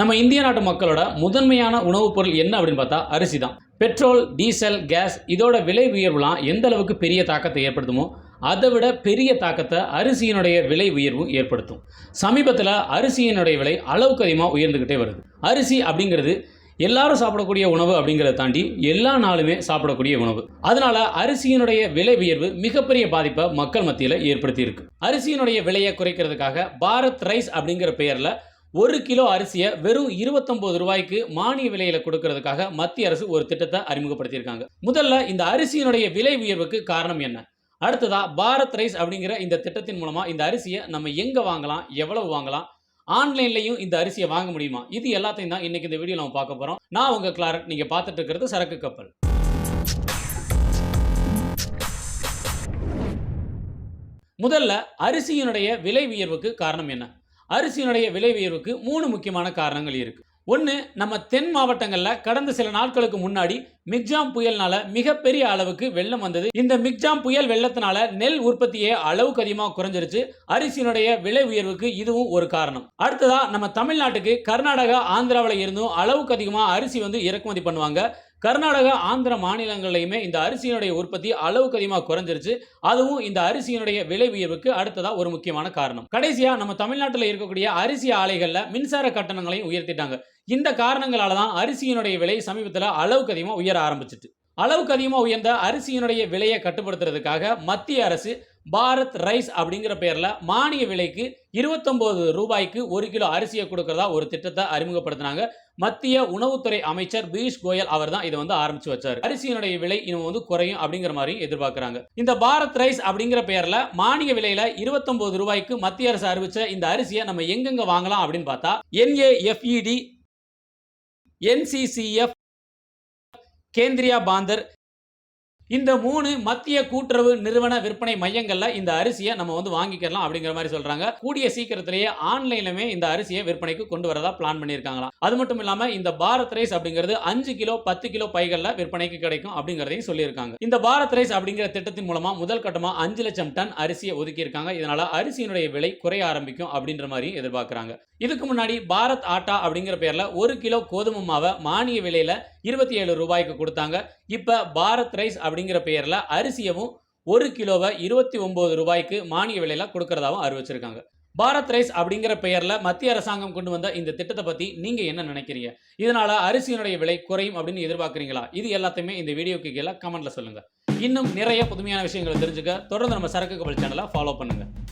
நம்ம இந்திய நாட்டு மக்களோட முதன்மையான உணவுப் பொருள் என்ன அப்படின்னு பார்த்தா அரிசி தான் பெட்ரோல் டீசல் கேஸ் இதோட விலை உயர்வுலாம் எந்த அளவுக்கு பெரிய தாக்கத்தை ஏற்படுத்துமோ அதை விட பெரிய தாக்கத்தை அரிசியினுடைய விலை உயர்வும் ஏற்படுத்தும். சமீபத்தில் அரிசியினுடைய விலை அளவுக்கு அதிகமாக உயர்ந்துக்கிட்டே வருது. அரிசி அப்படிங்கிறது எல்லாரும் சாப்பிடக்கூடிய உணவு அப்படிங்கிறத தாண்டி எல்லா நாளுமே சாப்பிடக்கூடிய உணவு. அதனால அரிசியினுடைய விலை உயர்வு மிகப்பெரிய பாதிப்பை மக்கள் மத்தியில் ஏற்படுத்தி இருக்கு அரிசியினுடைய விலையை குறைக்கிறதுக்காக பாரத் ரைஸ் அப்படிங்கிற பெயரில் ஒரு கிலோ அரிசியை வெறும் இருபத்தொன்பது ரூபாய்க்கு மானிய விலையில கொடுக்கறதுக்காக மத்திய அரசு ஒரு திட்டத்தை அறிமுகப்படுத்தியிருக்காங்க. முதல்ல இந்த அரிசியினுடைய விலை உயர்வுக்கு காரணம் என்ன? அடுத்ததா பாரத் ரைஸ் அப்படிங்கிற இந்த திட்டத்தின் மூலமா இந்த அரிசியை நம்ம எங்க வாங்கலாம்? எவ்வளவு வாங்கலாம்? ஆன்லைன்லையும் இந்த அரிசியை வாங்க முடியுமா? இது எல்லாத்தையும் தான் இன்னைக்கு இந்த வீடியோ நம்ம பார்க்க போறோம். நான் உங்க கிளாரட். நீங்க பார்த்துட்டு இருக்கிறது சரக்கு கப்பல். முதல்ல அரிசியினுடைய விலை உயர்வுக்கு காரணம் என்ன? அரிசியினுடைய விலை உயர்வுக்கு மூணு முக்கியமான காரணங்கள் இருக்கு. ஒன்று நம்ம தென் மாவட்டங்களில் கடந்த சில நாட்களுக்கு முன்னாடி மிக்ஜாம் புயல்னால மிகப்பெரிய அளவுக்கு வெள்ளம் வந்தது. இந்த மிக்ஜாம் புயல் வெள்ளத்தினால நெல் உற்பத்தியே அளவுக்கு அதிகமாக குறைஞ்சிருச்சு. அரிசியினுடைய விலை உயர்வுக்கு இதுவும் ஒரு காரணம். அடுத்ததா நம்ம தமிழ்நாட்டுக்கு கர்நாடகா ஆந்திராவில் இருந்தும் அளவுக்கு அதிகமாக அரிசி வந்து இறக்குமதி பண்ணுவாங்க. கர்நாடகா ஆந்திர மாநிலங்கள்லையுமே இந்த அரிசியினுடைய உற்பத்தி அளவுக்கு அதிகமாக குறைஞ்சிருச்சு. அதுவும் இந்த அரிசியினுடைய விலை உயர்வுக்கு அடுத்ததா ஒரு முக்கியமான காரணம். கடைசியா நம்ம தமிழ்நாட்டில் இருக்கக்கூடிய அரிசி ஆலைகளில் மின்சார கட்டணங்களையும் உயர்த்திட்டாங்க. இந்த காரணங்களால தான் அரிசியினுடைய விலை சமீபத்தில் அளவுக்கு அதிகமாக உயர ஆரம்பிச்சிட்டு அளவுக்கு அதிகமாக உயர்ந்த அரிசியினுடைய விலையை கட்டுப்படுத்துறதுக்காக மத்திய அரசு பாரத் ரைஸ் அப்படிங்கிற பேரில் மானிய விலைக்கு இருபத்தொம்போது ரூபாய்க்கு ஒரு கிலோ அரிசியை கொடுக்கறதா ஒரு திட்டத்தை அறிமுகப்படுத்தினாங்க. மத்திய உணவுத்துறை அமைச்சர் பியூஷ் கோயல் அவர் தான் இதை வந்து ஆரம்பிச்சு வச்சார். அரிசியினுடைய விலை இன்னும் வந்து குறையும் அப்படிங்கிற மாதிரி எதிர்பார்க்கிறாங்க. இந்த பாரத் ரைஸ் அப்படிங்கிற பெயர்ல மானிய விலையில இருபத்தொன்பது ரூபாய்க்கு மத்திய அரசு அறிவிச்ச இந்த அரிசியை நம்ம எங்கெங்க வாங்கலாம் அப்படின்னு பார்த்தா என்ஏஎஃப்இடி என்சிசிஎஃப் கேந்திரியா பாந்தர் இந்த மூணு மத்திய கூட்டுறவு நிறுவன விற்பனை மையங்களில் இந்த அரிசியை நம்ம வந்து வாங்கிக்கலாம் அப்படிங்கிற மாதிரி சொல்றாங்க. கூடிய சீக்கிரத்திலேயே ஆன்லைன்லமே இந்த அரிசியை விற்பனைக்கு கொண்டு வரதா பிளான் பண்ணியிருக்காங்களாம். அது மட்டும் இல்லாம இந்த பாரத் ரைஸ் அப்படிங்கிறது அஞ்சு கிலோ பத்து கிலோ பைகளில் விற்பனைக்கு கிடைக்கும் அப்படிங்கிறதையும் சொல்லியிருக்காங்க. இந்த பாரத் ரைஸ் அப்படிங்கிற திட்டத்தின் மூலமா முதல் கட்டமா அஞ்சு லட்சம் டன் அரிசியை ஒதுக்கியிருக்காங்க. இதனால அரிசியினுடைய விலை குறைய ஆரம்பிக்கும் அப்படின்ற மாதிரி எதிர்பார்க்குறாங்க. இதுக்கு முன்னாடி பாரத் ஆட்டா அப்படிங்கிற பேர்ல ஒரு கிலோ கோதுமை மாவை மானிய விலையில இருபத்தி ஏழு ரூபாய்க்கு கொடுத்தாங்க. இப்போ பாரத் ரைஸ் அப்படிங்கிற பெயரில் அரிசியவும் ஒரு கிலோவை இருபத்தி ஒம்பது ரூபாய்க்கு மானிய விலையில் கொடுக்கறதாகவும் அறிவிச்சிருக்காங்க. பாரத் ரைஸ் அப்படிங்கிற பெயரில் மத்திய அரசாங்கம் கொண்டு வந்த இந்த திட்டத்தை பற்றி நீங்கள் என்ன நினைக்கிறீங்க? இதனால் அரிசியினுடைய விலை குறையும் அப்படின்னு எதிர்பார்க்குறீங்களா? இது எல்லாத்தையுமே இந்த வீடியோக்கு கீழே கமெண்ட்டில் சொல்லுங்கள் இன்னும் நிறைய புதுமையான விஷயங்களை தெரிஞ்சுக்க தொடர்ந்து நம்ம சரக்கு கப்பல் சேனலை ஃபாலோ பண்ணுங்கள்